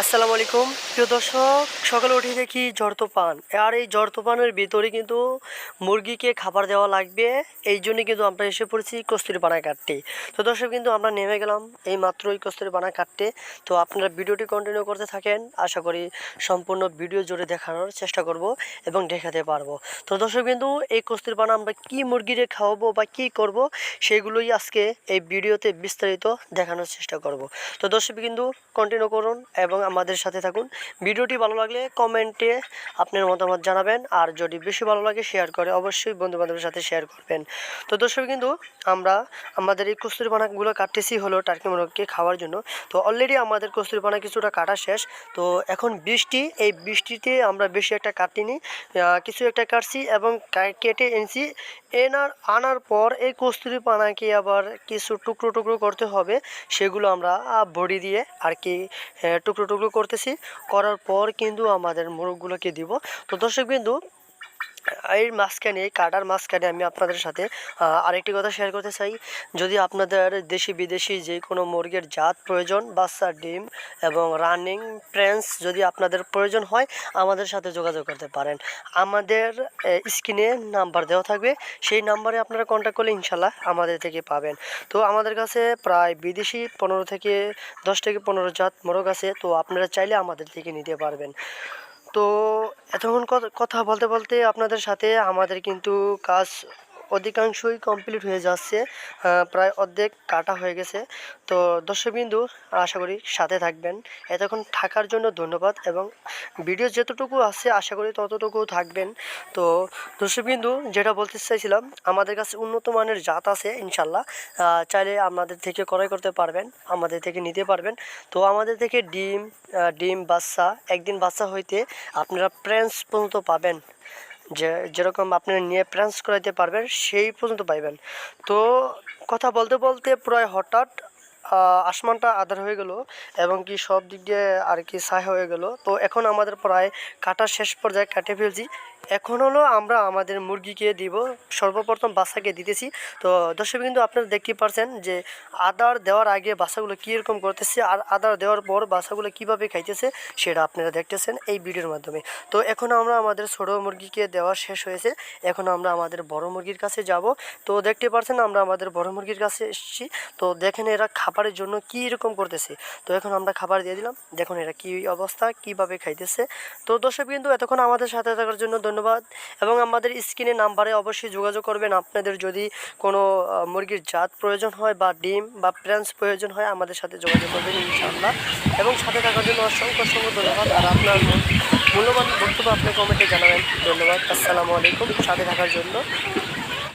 আসসালামু আলাইকুম। প্রিয় দর্শক, সকালে উঠে দেখি জর্তপান। আর এই জর্তপানের ভিতরে কিন্তু মুরগিকে খাবার দেওয়া লাগবে। এই জন্যই কিন্তু আমরা এসে পড়েছি কস্তুরি পানা কাটতে তো দর্শক, কিন্তু আমরা নেমে গেলাম এই মাত্রই কস্তুরি পানা কাটতে তো আপনারা ভিডিওটি কন্টিনিউ করতে থাকেন। আশা করি সম্পূর্ণ ভিডিও জুড়ে দেখানোর চেষ্টা করব এবং দেখাতে পারব। তো দর্শক, কিন্তু এই কস্তুরি পানা আমরা কি মুরগিরে খাওয়াবো বা কি করব সেগুলোই আজকে এই ভিডিওতে বিস্তারিত দেখানোর চেষ্টা করব। তো দর্শক, কিন্তু কন্টিনিউ করুন এবং আমাদের সাথে থাকুন। ভিডিওটি ভালো লাগলে কমেন্টে আপনার মতামত জানাবেন, আর যদি বেশি ভালো লাগে শেয়ার করে অবশ্যই বন্ধু বান্ধবের সাথে শেয়ার করবেন। তো দর্শক কিন্তু আমরা আমাদের এই কস্তুরিপানাগুলো কাটতেছি হলো টার্কি মুরগকে খাওয়ার জন্য। তো অলরেডি আমাদের কস্তুরিপানা কিছুটা কাটা শেষ। তো এখন বৃষ্টি, এই বৃষ্টিতে আমরা বেশি একটা কাটিনি। কিছু একটা কাটছি এবং কেটে এনেছি। এনার আনার পর এই কস্তুরি পানাকে আবার কিছু টুকরো টুকরো করতে হবে। সেগুলো আমরা বড়ি দিয়ে আর কি টুকরো টুকরো টুকরো করতেছি। করার পর কিন্তু আমাদের মোরগগুলোকে দিব। তো দর্শক বিন্দু এর মাঝখানে কাটার মাঝখানে আমি আপনাদের সাথে আরেকটি কথা শেয়ার করতে চাই। যদি আপনাদের দেশি বিদেশি যে কোনো মুরগির জাত প্রয়োজন, বাচ্চা, ডিম এবং রানিং প্রেন্স যদি আপনাদের প্রয়োজন হয়, আমাদের সাথে যোগাযোগ করতে পারেন। আমাদের স্ক্রিনে নাম্বার দেওয়া থাকবে। সেই নাম্বারে আপনারা কন্ট্যাক্ট করলে ইনশাল্লাহ আমাদের থেকে পাবেন। তো আমাদের কাছে প্রায় বিদেশি পনেরো থেকে দশ থেকে পনেরো জাত মোরগ আছে। তো আপনারা চাইলে আমাদের থেকে নিতে পারবেন। তো এতক্ষণ কথা- বলতে বলতে আপনাদের সাথে আমাদের কিন্তু কাজ অধিকাংশই কমপ্লিট হয়ে যাচ্ছে প্রায় অর্ধেক কাটা হয়ে গেছে। তো দর্শকবিন্দু, আশা করি সাথে থাকবেন। এতক্ষণ থাকার জন্য ধন্যবাদ এবং ভিডিও যতটুকু আছে, আশা করি ততটুকু থাকবেন। তো দর্শকবিন্দু, যেটা বলতে চাইছিলাম, আমাদের কাছে উন্নত মানের জাত আছে, ইনশাল্লাহ। চাইলে আমাদের থেকে ক্রয় করতে পারবেন, আমাদের থেকে নিতে পারবেন। তো আমাদের থেকে ডিম ডিম, বাচ্চা, একদিন বাচ্চা হইতে আপনারা প্রেন্স পর্যন্ত পাবেন। যে যেরকম আপনি নিয়ে প্রান্স করাইতে পারবেন, সেই পর্যন্ত পাইবেন। তো কথা বলতে বলতে প্রায় হঠাৎ আসমানটা আধার হয়ে গেল এবং কি সব দিক দিয়ে আর কি ছাই হয়ে গেল। তো এখন আমাদের প্রায় কাটা শেষ পর্যায়ে কাটে ফেলছি। এখন হলো আমরা আমাদের মুরগিকে দিব, সর্বপ্রথম বাচ্চাকে দিতেছি। তো দর্শক কিন্তু আপনারা দেখতে পারছেন যে আদার দেওয়ার আগে বাচ্চাগুলো কীরকম করতেছে আর আদার দেওয়ার পর বাচ্চাগুলো কীভাবে খাইতেছে সেটা আপনারা দেখতেছেন এই ভিডিওর মাধ্যমে। তো এখন আমরা আমাদের ছোটো মুরগিকে দেওয়া শেষ হয়েছে। এখন আমরা আমাদের বড় মুরগির কাছে যাব। তো দেখতে পারছেন আমরা আমাদের বড় মুরগির কাছে এসেছি। তো দেখেন এরা খাবারের জন্য কী রকম করতেছে। তো এখন আমরা খাবার দিয়ে দিলাম। দেখুন এরা কী অবস্থা, কীভাবে খাইতেছে। তো দর্শক কিন্তু এতক্ষণ আমাদের সাথে থাকার জন্য ধন্যবাদ। এবং আমাদের স্ক্রিনে নাম্বারে অবশ্যই যোগাযোগ করবেন। আপনাদের যদি কোনো মুরগির জাত প্রয়োজন হয় বা ডিম বা প্রেন্স প্রয়োজন হয়, আমাদের সাথে যোগাযোগ করবেন ইনশাআল্লাহ। এবং সাথে থাকার জন্য অসংখ্য অসংখ্য ধন্যবাদ। আর আপনার মূল্যবান বক্তব্য আপনি কমেন্টে জানাবেন। ধন্যবাদ। আসসালামু আলাইকুম। সাথে থাকার জন্য।